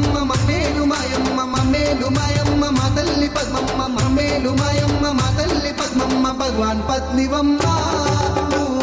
మాయమ్మ మమ్మేలు మాయమ్మ మమ్మేలు మాయమ్మ మా తల్లి పద్మమ్మ మమ్మేలు మాయమ్మ మా తల్లి పద్మమ్మ భగవాన్ పద్నివమ్మ నువ్వు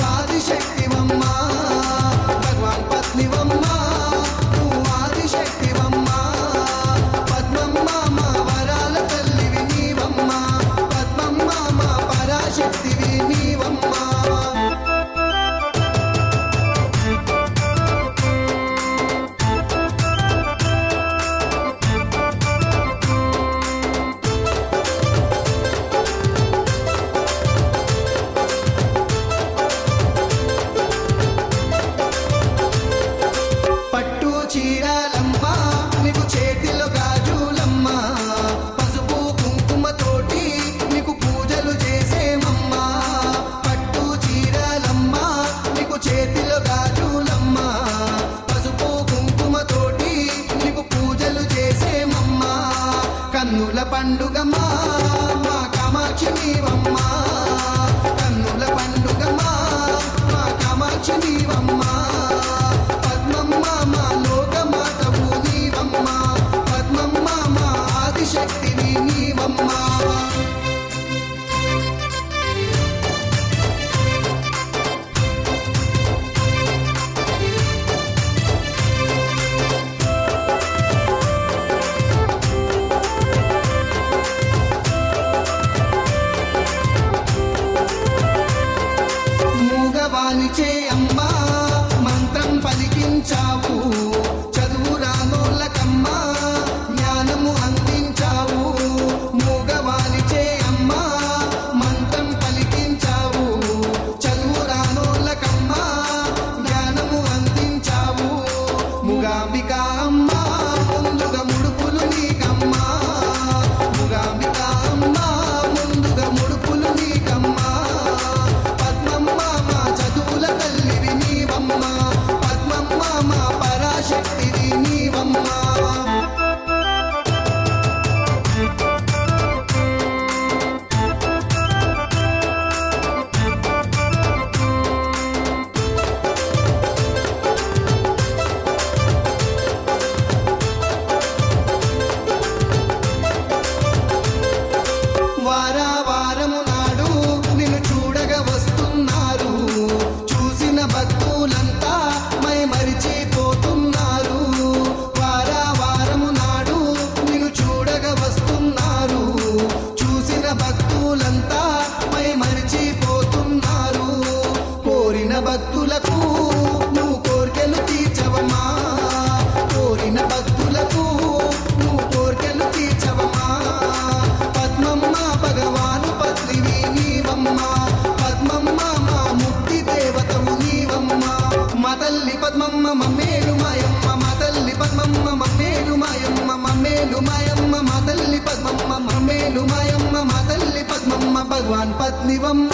కన్నుల పండుగ మా కామాక్షి నీవమ్మా. नीचे మార్పులంతా మై మరిచిపోతున్నా. మా తల్లి పద్మమ్మ మమ్మేలు మాయమ్మ మా తల్లి పద్మమ్మ మమ్మేలు మాయమ్మ మమ్మేలు మాయమ్మ మా తల్లి పద్మమ్మ మమ్మేలు మాయమ్మ మా తల్లి పద్మమ్మ భగవాన్ పద్నివమ్మ